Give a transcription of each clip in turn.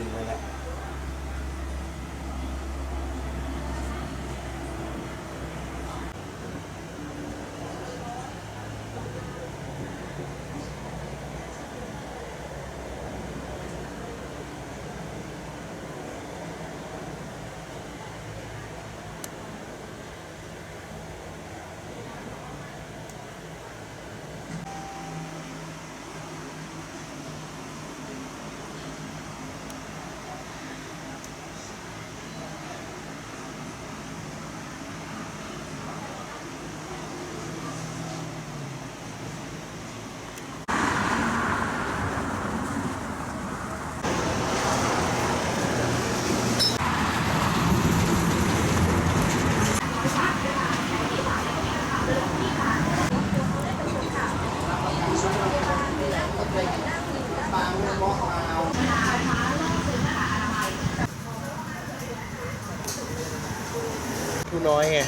din na lang. ผู้น้อยไง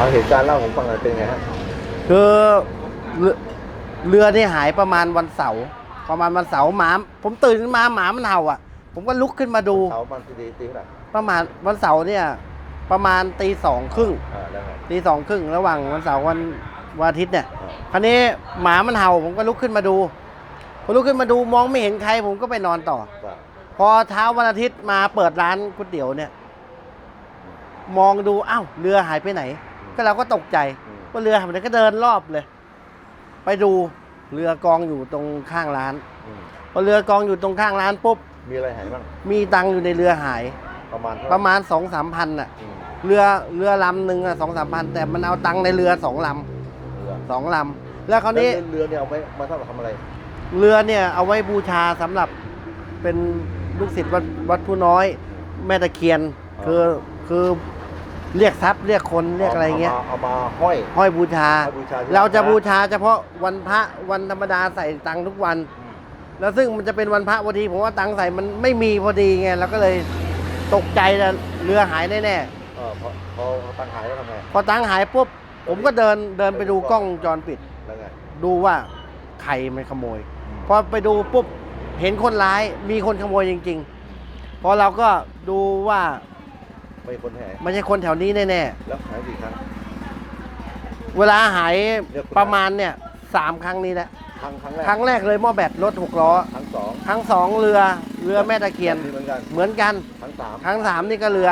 เอาเหตุการณ์เล่าผมฟังหน่อยเป็นไงฮะคือเรือเรือนี่หายประมาณวันเสาร์ประมาณวันเสาร์หมา ผมตื่นขึ้นมาหมามันเห่าอะ ผมก็ลุกขึ้นมาดูเสามันตีตีเท่าไหร่ประมาณวันเสาร์เนี่ยประมาณตีสองครึ่งอ่าแล้วไงตีสองครึ่งระหว่างวันเสาร์วันวันอาทิตย์เนี่ย อ่าคราวนี้หมามันเห่าผมก็ลุกขึ้นมาดูพอลุกขึ้นมาดูมองไม่เห็นใครผมก็ไปนอนต่อ ว่าพอเช้าวันอาทิตย์มาเปิดร้านก๋วยเตี๋ยวเนี่ย มองดูอ้าวเรือหายไปไหน ก็เราก็ตกใจอืมว่าเรือหายไปไหนก็เดินรอบเลย ไปดูเรือกองอยู่ตรงข้างร้านอืมพอเรือกองอยู่ตรงข้างร้านปุ๊บมีอะไรหายบ้างมีตังค์อยู่ในเรือหาย ประมาณเท่าไหประมาณสองสามพันอะอืมเรือเรือลำหนึ่งอะสองสามพันแต่มันเอาตังค์ในเรือสองลเรือำสองลำแล้วคราวนี้แล้วเรือเนี่ยเอาไว้มาสำหรับทำอะไร เรือเนี่ยเอาไว้บูชาสำหรับเป็นลูกศิษย์วัดวัดผู้น้อย แม่ตะเคียนคือคือ เรียกทรัพย์เรียกคนเรียกอะไรเงี้ยามาเอามาห้อย ห้อยบูชา ห้อยบูชาที่เราจะร้านบูชาเฉพาะวันพระวันธรรมดาใส่ตังค์ทุกวัน อืม แล้วซึ่งมันจะเป็นวันพระพอดีผมว่าตังค์ใส่มันไม่มีพอดีไงเราก็เลยตกใจแล้วเรือหายแน่เออพอพอพอตังค์หายแล้วทำไง ๆพอตังค์หายปุ๊บผมก็เดินเดินไปดูกล้องวงจรปิด แล้วไงดูว่าใครมันขโมยอืมพอไปดูปุ๊บเห็นคนร้ายมีคนขโมยจริง ๆ พอเราก็ดูว่า ไม่คนหายไม่ใช่คนแถวนี้แน่แล้วหายกี่ครั้ง ๆ เวลาหายเดี๋ยวประมาณเนี่ยสามครั้งนี้แหละ ครั้งครั้งแรกครั้งแรกเลยหม้อแบตรถหกล้อ ครั้งสองครั้งสองเรือเรือแม่ตะเคียน เหมือนกันเหมือนกัน ครั้งสามครั้งสามนี่ก็เรือ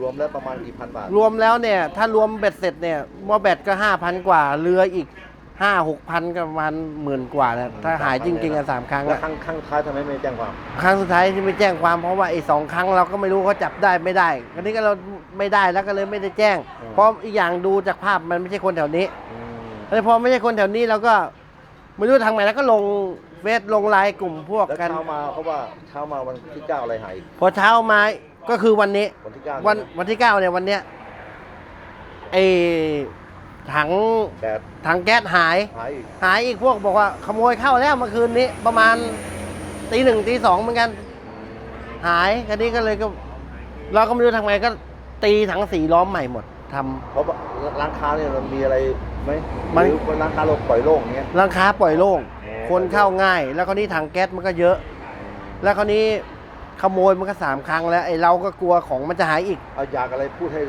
รวมแล้วประมาณกี่พันบาทรวมแล้วเนี่ย ถ้ารวมเบ็ดเสร็จเนี่ยหม้อแบตก็ห้าพันกว่าเรืออีก ห้าหกพันก็ประมาณหมื่นกว่านะถ้าหายจริงๆอะสามครั้งแล้วอะครั้งครั้งท้ายทำไมไม่แจ้งความครั้งสุดท้ายที่ไม่แจ้งความเพราะว่าไอ้สองครั้งเราก็ไม่รู้เขาจับได้ไม่ได้คราวนี้ก็เราไม่ได้แล้วก็เลยไม่ได้แจ้ง เพราะอีกอย่างดูจากภาพมันไม่ใช่คนแถวนี้ อืมแล้วพอไม่ใช่คนแถวนี้เราก็ไม่รู้ทางไหนแล้วก็ลงเฟซลงไลน์กลุ่มพวกแล้วกันเช้ามาเขาว่าเช้ามาวันที่เก้าอะไรหายพอเช้ามาก็คือวันนี้ วันที่เก้าวันวันที่เก้าเนี่ยวันเนี้ยไอ ถังแดดถังแก๊สหาย หายอีกหายอีกพวกบอกว่าขโมยเข้าแล้วเมื่อคืนนี้ ประมาณตีหนึ่งตีสองเหมือนกัน หายคันนี้ก็เลยก็ เราก็ไม่รู้ทำไงก็ตีถังสีล้อมใหม่หมดทำ เพราะว่าร้านค้าเนี่ยมันมีอะไรไหมมัน หรือว่าร้านค้าเราปล่อยโล่งอย่างเงี้ย ร้านค้าปล่อยโล่งอ๋อคนเข้าง่าย แล้วคราวนี้ถังแก๊สมันก็เยอะ แล้วคราวนี้ ขโมยมันก็สามครั้งแล้วไอ้เราก็กลัวของมันจะหายอีกเอาอยากอะไรพูดให้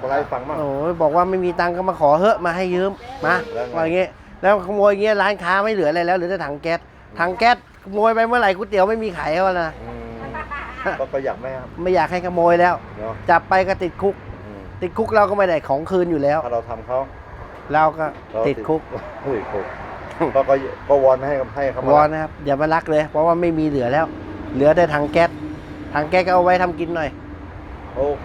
คนร้ายฟังบ้าง โอ้ยบอกว่าไม่มีตังค์ก็มาขอเฮอะมาให้ยืมมาแล้วไง ว่าอย่างเงี้ยแล้วขโมยอย่างเงี้ยร้านค้าไม่เหลืออะไรแล้วเหลือแต่ถังแก๊สถังแก๊สขโมยไปเมื่อไหร่ก๋วยเตี๋ยวไม่มีขายแล้วนะอืมก็ก็อยากไหมครับไม่อยากให้ขโมยแล้ว เนาะจับไปก็ติดคุก อืมติดคุกเราก็ไม่ได้ของคืนอยู่แล้ว ถ้าเราทำเขาเราก็เราติดคุกติดคุกก็ก็ก็วอนให้ให้เขามาวอนนะครับอย่ามารักเลย เพราะว่าไม่มีเหลือแล้ว เหลือแต่ถังแก๊ส ถังแก๊สก็เอาไว้ทำกินหน่อย โอเค